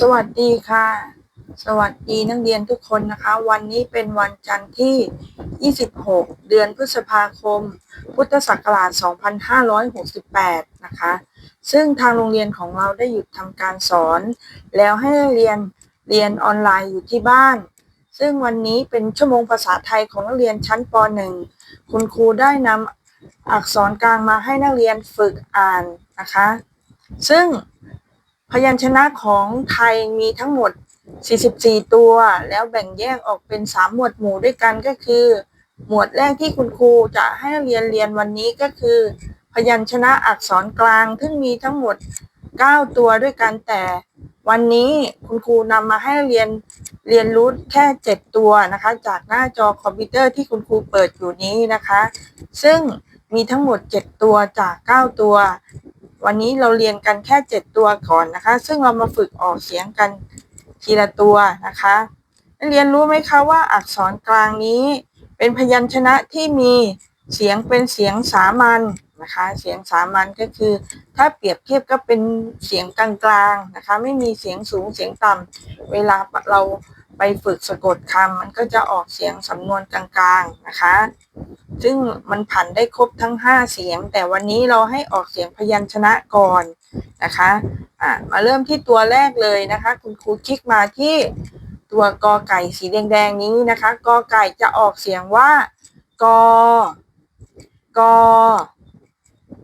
สวัสดีค่ะ สวัสดีนักเรียนทุกคนนะคะ วันนี้เป็นวันจันทร์ที่ 26 เดือนพฤษภาคม พุทธศักราช 2568 นะคะ ซึ่งทางโรงเรียนของเราได้หยุดทำการสอน แล้วให้นักเรียนเรียนออนไลน์อยู่ที่บ้าน ซึ่งวันนี้เป็นชั่วโมงภาษาไทยของนักเรียนชั้นป .1 คุณครูได้นำอักษรกลางมาให้นักเรียนฝึกอ่านนะคะ ซึ่ง พยัญชนะของไทยมีทั้งหมด 44 ตัว แล้วแบ่งแยกออกเป็น 3 หมวดหมู่ด้วยกันก็คือ หมวดแรกที่คุณครูจะให้นักเรียนเรียนวันนี้ก็คือ พยัญชนะอักษรกลาง ซึ่งมีทั้งหมด 9 ตัวด้วยกันแต่ วันนี้คุณครูนำมาให้เรียนเรียนรู้แค่ 7 ตัวนะคะ จากหน้าจอคอมพิวเตอร์ที่คุณครูเปิดอยู่นี้นะคะ ซึ่งมีทั้งหมด 7 ตัวจาก 9 ตัว วันนี้เราเรียนกันแค่ 7 ตัวก่อนนะคะ ซึ่งเรามาฝึกออกเสียงกันทีละตัวนะคะนักเรียนรู้ไหมคะว่าอักษรกลางนี้ เป็นพยัญชนะที่มีเสียงเป็นเสียงสามัญนะคะ เสียงสามัญก็คือ ถ้าเปรียบเทียบก็เป็นเสียงกลางๆนะคะ ไม่มีเสียงสูงเสียงต่ำเวลาเรา ไปฝึกสะกดคำมันก็จะออกเสียงสำนวนกลางๆนะคะ ซึ่งมันผันได้ครบทั้ง 5 เสียง แต่วันนี้เราให้ออกเสียงพยัญชนะก่อนนะคะอ่ามาเริ่มที่ตัวแรกเลยนะคะ คุณครูคลิกมาที่ตัวกอไก่สีแดงๆนี้นะคะกอไก่จะออกเสียงว่ากอกอ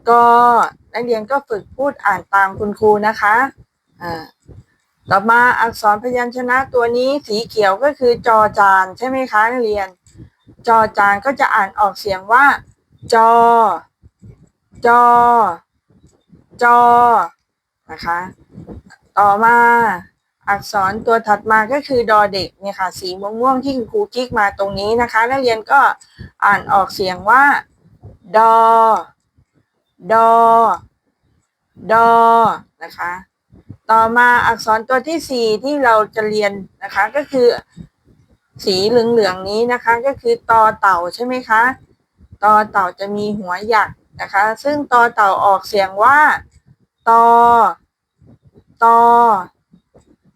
กอนักเรียนก็ฝึกพูดอ่านตามคุณครูนะคะอ่า ต่อมาอักษรพยัญชนะตัวนี้สีเขียวก็คือจอจานใช่ไหมคะนักเรียน จอจานก็จะอ่านออกเสียงว่า จอ จอ จอ นะคะ ต่อมาอักษรตัวถัดมาก็คือดอเด็กเนี่ยค่ะ สีม่วงๆที่คุณครูคลิกมาตรงนี้นะคะ นักเรียนก็อ่านออกเสียงว่า ดอ ดอ ดอ นะคะ ต่อมาอักษรตัวที่สี่ที่เราจะเรียนนะคะก็คือ สีเหลืองๆนี้นะคะ ก็คือตอเต่าใช่ไหมคะตอเต่าจะมีหัวหยักนะคะ ซึ่งตอเต่าออกเสียงว่าตอตอ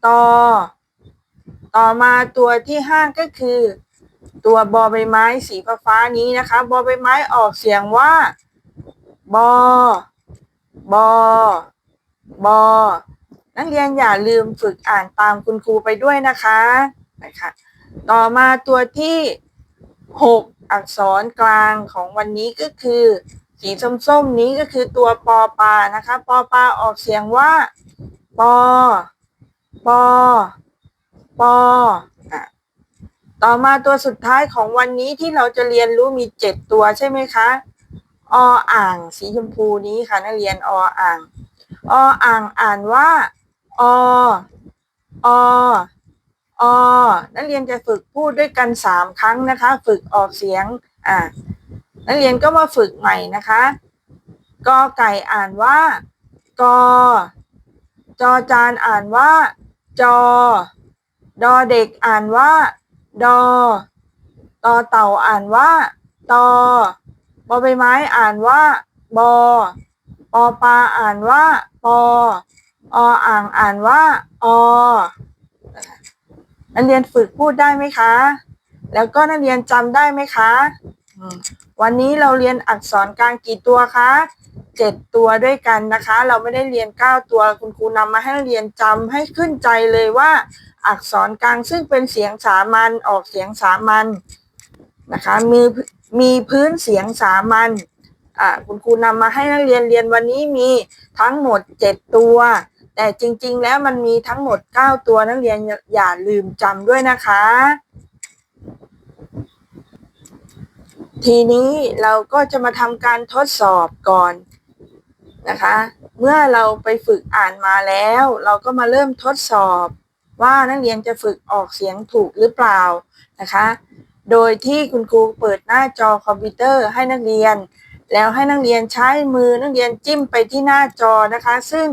ตอต่อมาตัวที่ห้าก็คือ ตัวบอใบไม้สีฟ้าๆนี้นะคะบอใบไม้ออกเสียงว่าบอบอบอ นักเรียนอย่าลืมฝึกอ่านตามคุณครูไปด้วยนะคะนะคะต่อมาตัวที่หกอักษรกลางของวันนี้ก็คือ สีส้มๆนี้ก็คือตัวปอปานะคะปอปาออกเสียงว่าปอปอปออะต่อมาตัวสุดท้ายของวันนี้ที่เราจะเรียนรู้มีเจ็ดตัวใช่ไหมคะออ่างสีชมพูนี้ค่ะนักเรียนออ่างออ่างอ่านว่า อออนักเรียนจะฝึกพูดด้วยกันสามครั้งนะคะ ฝึกออกเสียง อ่า นักเรียนก็มาฝึกใหม่นะคะกอไก่อ่านว่ากอจอจานอ่านว่า จอ ดอเด็กอ่านว่า ดอตอเต่าอ่านว่า ตอบอใบไม้อ่านว่า บอปอปลาอ่านว่า ปอ ออ่างอ่านว่าอนักเรียนฝึกพูดได้ไหมคะ แล้วก็นักเรียนจำได้ไหมคะ วันนี้เราเรียนอักษรกลางกี่ตัวคะเจ็ดตัวด้วยกันนะคะ เราไม่ได้เรียนเก้าตัวคุณครูนำมาให้นักเรียนจำให้ขึ้นใจเลยว่า อักษรกลางซึ่งเป็นเสียงสามัญออกเสียงสามัญนะคะมีมีพื้นเสียงสามัญอ่าคุณครูนำมาให้นักเรียนเรียนวันนี้มีทั้งหมดเจ็ดตัว แต่จริง ๆ แล้วมันมีทั้งหมด 9 ตัวนักเรียนอย่าอย่าลืมจำด้วยนะคะ ทีนี้เราก็จะมาทำการทดสอบก่อนนะคะ เมื่อเราไปฝึกอ่านมาแล้ว เราก็มาเริ่มทดสอบว่านักเรียนจะฝึกออกเสียงถูกหรือเปล่านะคะ โดยที่คุณครูเปิดหน้าจอคอมพิวเตอร์ให้นักเรียน แล้วให้นักเรียนใช้มือนักเรียนจิ้มไปที่หน้าจอนะคะ ซึ่ง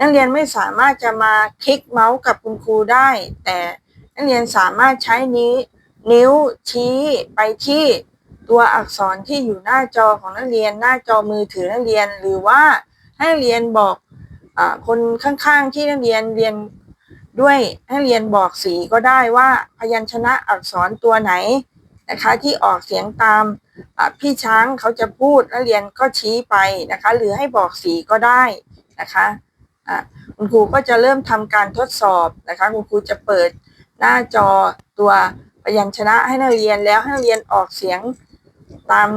นักเรียนไม่สามารถจะมาคลิกเมาส์กับคุณครูได้ แต่นักเรียนสามารถใช้นิ้วนิ้วชี้ไปที่ตัวอักษรที่อยู่หน้าจอของนักเรียนหน้าจอมือถือนักเรียน หรือว่าให้นักเรียนบอกอคนข้างๆที่นักเรียนเรียนด้วยให้เรียนบอกสีก็ได้ว่าพยัญชนะอักษรตัวไหนนะคะที่ออกเสียงตามพี่ช้างเขาจะพูดนักเรียนก็ชี้ไปนะคะ หรือให้บอกสีก็ได้นะคะ อะคุณครูก็จะเริ่มทำการทดสอบนะคะ คุณครูจะเปิดหน้าจอตัวพยัญชนะให้นักเรียนแล้วให้นักเรียนออกเสียงตาม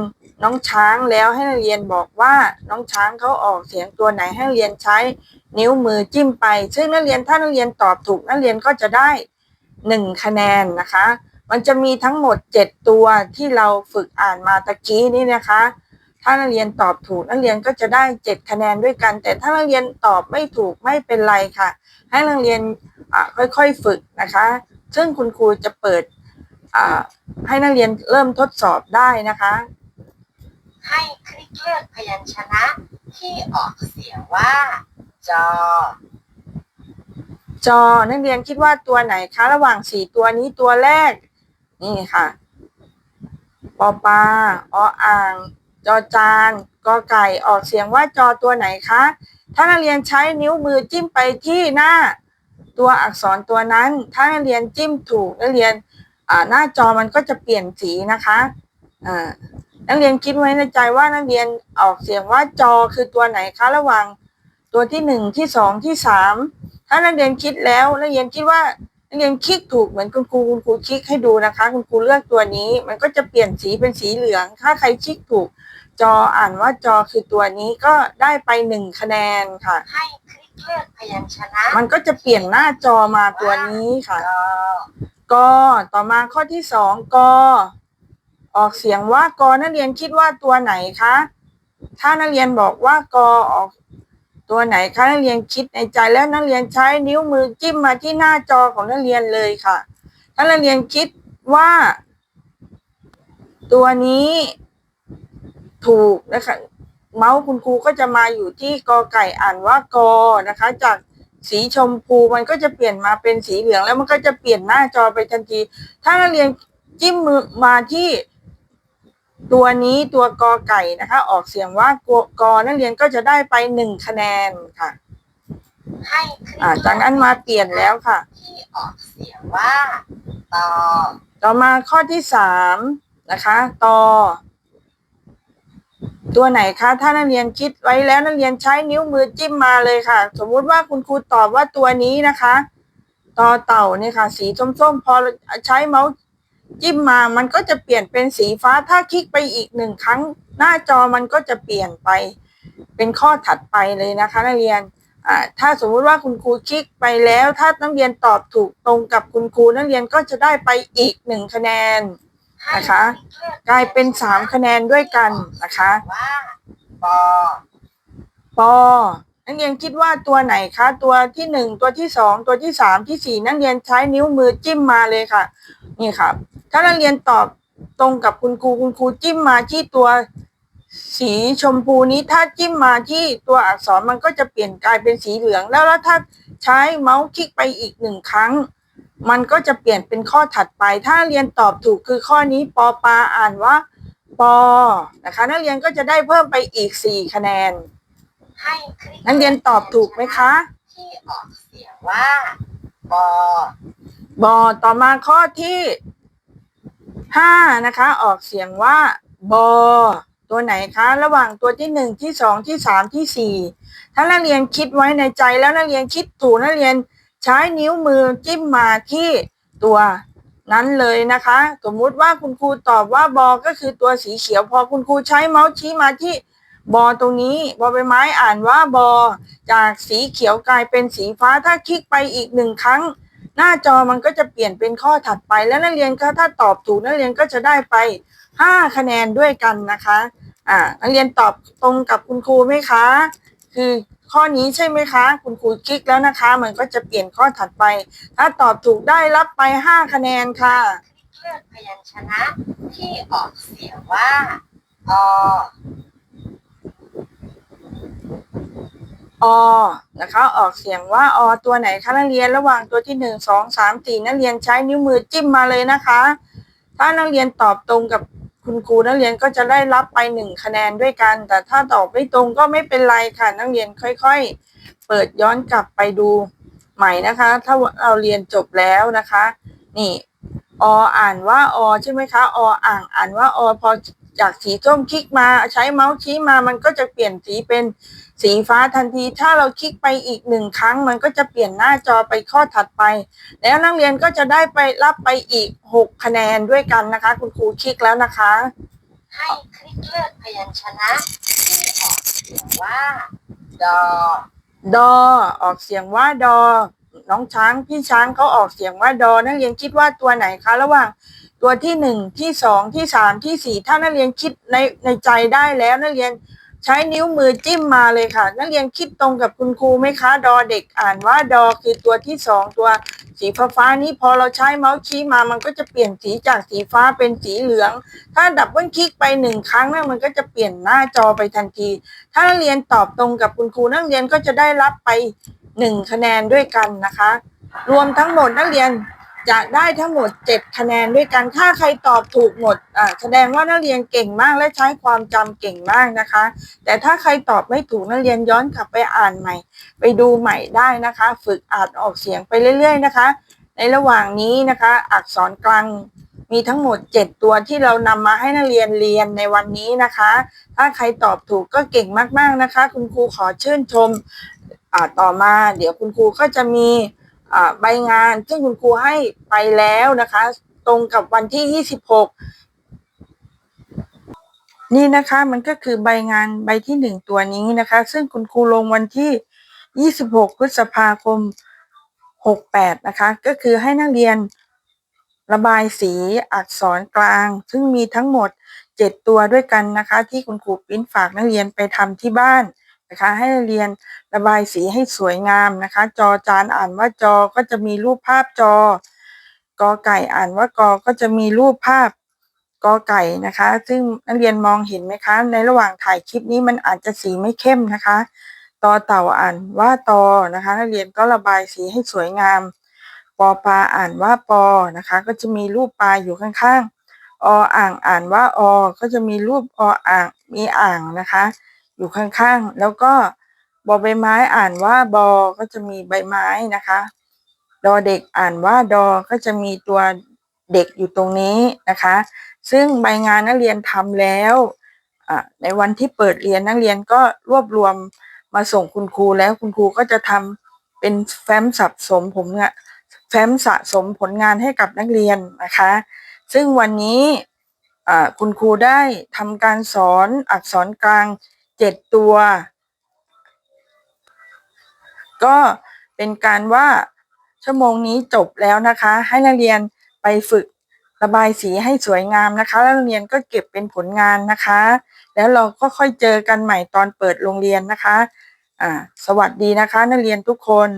น้องช้างแล้วให้นักเรียนบอกว่าน้องช้างเขาออกเสียงตัวไหนให้นักเรียนใช้นิ้วมือจิ้มไป ซึ่งนักเรียนถ้านักเรียนตอบถูกนักเรียนก็จะได้หนึ่งคะแนนนะคะ มันจะมีทั้งหมดเจ็ดตัวที่เราฝึกอ่านมาตะกี้นี่นะคะ ถ้านักเรียนตอบถูกนักเรียนก็จะได้เจ็ดคะแนนด้วยกัน แต่ถ้านักเรียนตอบไม่ถูกไม่เป็นไรค่ะ ให้นักเรียนอ่าค่อยๆฝึกนะคะ ซึ่งคุณครูจะเปิดอ่าให้นักเรียนเริ่มทดสอบได้นะคะ ให้คลิกเลือกพยัญชนะที่ออกเสียงว่า จอ จอ นักเรียนคิดว่าตัวไหนคะ ระหว่างสี่ตัวนี้ตัวแรก นี่ค่ะ ปอปลาออ่าง จอจานกอไก่ออกเสียงว่าจอตัวไหนคะ ถ้านักเรียนใช้นิ้วมือจิ้มไปที่หน้าตัวอักษรตัวนั้น ถ้านักเรียนจิ้มถูกนักเรียนหน้าจอมันก็จะเปลี่ยนสีนะคะนักเรียนคิดไว้ในใจว่านักเรียนออกเสียงว่าจอคือตัวไหนคะระหว่างตัวที่หนึ่งที่สองที่สามถ้านักเรียนคิดแล้วนักเรียนคิดว่า นักเรียนคลิกถูกเหมือนคุณครูคุณครูคลิกให้ดูนะคะ คุณครูเลือกตัวนี้ มันก็จะเปลี่ยนสีเป็นสีเหลือง ถ้าใครคลิกถูก จออ่านว่าจอคือตัวนี้ก็ได้ไปหนึ่งคะแนนค่ะ ให้คลิกเลือกพยัญชนะมันก็จะเปลี่ยนหน้าจอมาตัวนี้ค่ะจอกอต่อมาข้อที่สองกอออกเสียงว่ากอนักเรียนคิดว่าตัวไหนคะถ้านักเรียนบอกว่ากอออก ตัวไหนคะนักเรียนคิดในใจแล้วนักเรียนใช้นิ้วมือจิ้มมาที่หน้าจอของนักเรียนเลยค่ะ ถ้านักเรียนคิดว่า ตัวนี้ถูกนะคะเมาส์คุณครูก็จะมาอยู่ที่กอไก่อ่านว่ากอนะคะ จากสีชมพูมันก็จะเปลี่ยนมาเป็นสีเหลืองแล้วมันก็จะเปลี่ยนหน้าจอไปทันที ถ้านักเรียนจิ้มมือมาที่ ตัวนี้ตัวกอไก่นะคะ ออกเสียงว่ากกอนักเรียนก็จะได้ไปหนึ่งคะแนนค่ะ ให้คลิกอ่าจากนั้นมาเปลี่ยนแล้วค่ะ ที่ออกเสียงว่าตอต่อมาข้อที่สามนะคะต่อตัวไหนคะ ถ้านักเรียนคิดไว้แล้วนักเรียนใช้นิ้วมือจิ้มมาเลยค่ะ สมมุติว่าคุณครูตอบว่าตัวนี้นะคะ ต่อเต่าเนี่ยค่ะ สีส้มๆ พอใช้เมาส์ จิ้มมามันก็จะเปลี่ยนเป็นสีฟ้าถ้าคลิกไปอีกหนึ่งครั้ง หน้าจอมันก็จะเปลี่ยนไป เป็นข้อถัดไปเลยนะคะ นักเรียนถ้าสมมุติว่าคุณครูคลิกไปแล้ว ถ้านักเรียนตอบถูกตรงกับคุณครูนักเรียนก็จะได้ไปอีกหนึ่งคะแนนนะคะ กลายเป็นสามคะแนนด้วยกันนะคะปอปอนักเรียนคิดว่าตัวไหนคะ ตัวที่หนึ่งตัวที่สองตัวที่สามที่สี่นักเรียนใช้นิ้วมือจิ้มมาเลยค่ะ นี่ค่ะ ถ้านักเรียนตอบตรงกับคุณครูคุณครูจิ้มมาที่ตัวสีชมพูนี้ถ้าจิ้มมาที่ตัวอักษรมันก็จะเปลี่ยนกลายเป็นสีเหลือง แล้วแล้วถ้าใช้เมาส์คลิกไปอีกหนึ่งครั้ง มันก็จะเปลี่ยนเป็นข้อถัดไป ถ้านักเรียนตอบถูกคือข้อนี้ปอปาอ่านว่าปอนะคะ นักเรียนก็จะได้เพิ่มไปอีกสี่คะแนนให้คลิกนักเรียนตอบถูกไหมคะ ที่ออกเสียงว่าปอ บอต่อมาข้อที่ห้านะคะ ออกเสียงว่าบอตัวไหนคะ ระหว่างตัวที่หนึ่งที่สองที่สามที่สี่ถ้านักเรียนคิดไว้ในใจแล้วนักเรียนคิดถูกนักเรียนใช้นิ้วมือจิ้มมาที่ตัวนั้นเลยนะคะ สมมุติว่าคุณครูตอบว่าบอก็คือตัวสีเขียว พอคุณครูใช้เมาส์ชี้มาที่บอตรงนี้บอใบไม้อ่านว่าบอจากสีเขียวกลายเป็นสีฟ้าถ้าคลิกไปอีกหนึ่งครั้ง หน้าจอมันก็จะเปลี่ยนเป็นข้อถัดไป แล้วนักเรียนก็ถ้าตอบถูกนักเรียนก็จะได้ไปห้าคะแนนด้วยกันนะคะอ่านักเรียนตอบตรงกับคุณครูไหมคะ คือข้อนี้ใช่ไหมคะ คุณครูคลิกแล้วนะคะ มันก็จะเปลี่ยนข้อถัดไป ถ้าตอบถูกได้รับไปห้าคะแนนค่ะเลือกพยัญชนะที่ออกเสียงว่าอ อนะคะออกเสียงว่าอตัวไหนคะนักเรียนระหว่างตัวที่หนึ่งสองสามสี่นักเรียนใช้นิ้วมือจิ้มมาเลยนะคะ ถ้านักเรียนตอบตรงกับคุณครูนักเรียนก็จะได้รับไปหนึ่งคะแนนด้วยกัน แต่ถ้าตอบไม่ตรงก็ไม่เป็นไรค่ะนักเรียนค่อยๆ เปิดย้อนกลับไปดูใหม่นะคะ ถ้าเราเรียนจบแล้วนะคะ นี่ออ่านว่าอใช่ไหมคะออ่างอ่านว่าอพอจากสีส้มคลิกมาใช้เมาส์ชี้มามันก็จะเปลี่ยนสีเป็น สีฟ้าทันที ถ้าเราคลิกไปอีกหนึ่งครั้ง มันก็จะเปลี่ยนหน้าจอไปข้อถัดไป แล้วนักเรียนก็จะได้ไปรับไปอีกหกคะแนนด้วยกันนะคะ คุณครูคลิกแล้วนะคะ ให้คลิกเลือกพยัญชนะที่ออกเสียงว่า ดอ ดอ ออกเสียงว่าดอ น้องช้างพี่ช้างเขาออกเสียงว่าดอ นักเรียนคิดว่าตัวไหนคะระหว่างตัวที่หนึ่งที่สองที่สามที่สี่ถ้านักเรียนคิดในในใจได้แล้วนักเรียน ใช้นิ้วมือจิ้มมาเลยค่ะ นักเรียนคิดตรงกับคุณครูไหมคะ ดอเด็กอ่านว่าดอคือตัวที่สองตัวสีฟ้าฟ้านี้พอเราใช้เมาส์ชี้มามันก็จะเปลี่ยนสีจากสีฟ้าเป็นสีเหลือง ถ้าดับเบิลคลิกไปหนึ่งครั้งนะมันก็จะเปลี่ยนหน้าจอไปทันที ถ้านักเรียนตอบตรงกับคุณครูนักเรียนก็จะได้รับไปหนึ่งคะแนนด้วยกันนะคะ รวมทั้งหมดนักเรียน จะได้ทั้งหมดเจ็ดคะแนนด้วยกันถ้าใครตอบถูกหมดอ่าแสดงว่านักเรียนเก่งมากและใช้ความจำเก่งมากนะคะ แต่ถ้าใครตอบไม่ถูกนักเรียนย้อนกลับไปอ่านใหม่ ไปดูใหม่ได้นะคะ ฝึกอ่านออกเสียงไปเรื่อย ๆ นะคะ ในระหว่างนี้นะคะ อักษรกลางมีทั้งหมด 7 ตัวที่เรานำมาให้นักเรียนเรียนในวันนี้นะคะ ถ้าใครตอบถูกก็เก่งมากๆนะคะ คุณครูขอชื่นชมอ่าต่อมา เดี๋ยวคุณครูก็จะมี ใบงานซึ่งคุณครูให้ไปแล้วนะคะ ตรงกับวันที่ 26 นี่นะคะมันก็คือใบงานใบที่หนึ่งตัวนี้นะคะ ซึ่งคุณครูลงวันที่ 26 พฤษภาคม 68 นะคะ ก็คือให้นักเรียนระบายสีอักษรกลาง ซึ่งมีทั้งหมด 7 ตัวด้วยกันนะคะ ที่คุณครูปิ้นฝากนักเรียนไปทำที่บ้าน นะคะ ให้นักเรียนระบายสีให้สวยงามนะคะ จอจานอ่านว่าจอก็จะมีรูปภาพจอกอไก่อ่านว่ากอก็จะมีรูปภาพกอไก่นะคะ ซึ่งนักเรียนมองเห็นไหมคะ ในระหว่างถ่ายคลิปนี้มันอาจจะสีไม่เข้มนะคะตอเต่าอ่านว่าตอนะคะนักเรียนก็ระบายสีให้สวยงาม ปอปลาอ่านว่าปอนะคะ ก็จะมีรูปปลาอยู่ข้างๆออ่างอ่านว่าอ ก็จะมีรูปออ่างมีอ่างนะคะ อยู่ข้างๆ แล้วก็บอใบไม้อ่านว่าบอก็จะมีใบไม้นะคะ ดอเด็กอ่านว่าดอก็จะมีตัวเด็กอยู่ตรงนี้นะคะ ซึ่งใบงานนักเรียนทำแล้วในวันที่เปิดเรียนนักเรียนก็รวบรวมมาส่งคุณครูแล้วคุณครูก็จะทำเป็นแฟ้มสะสมผมงานแฟ้มสะสมผลงานให้กับนักเรียนนะคะ ซึ่งวันนี้คุณครูได้ทำการสอนอักษรกลาง เจ็ดตัว ก็เป็นการว่าชั่วโมงนี้จบแล้วนะคะ ให้นักเรียนไปฝึกระบายสีให้สวยงามนะคะ แล้วนักเรียนก็เก็บเป็นผลงานนะคะ แล้วเราก็ค่อยเจอกันใหม่ตอนเปิดโรงเรียนนะคะ อ่า สวัสดีนะคะ นักเรียนทุกคน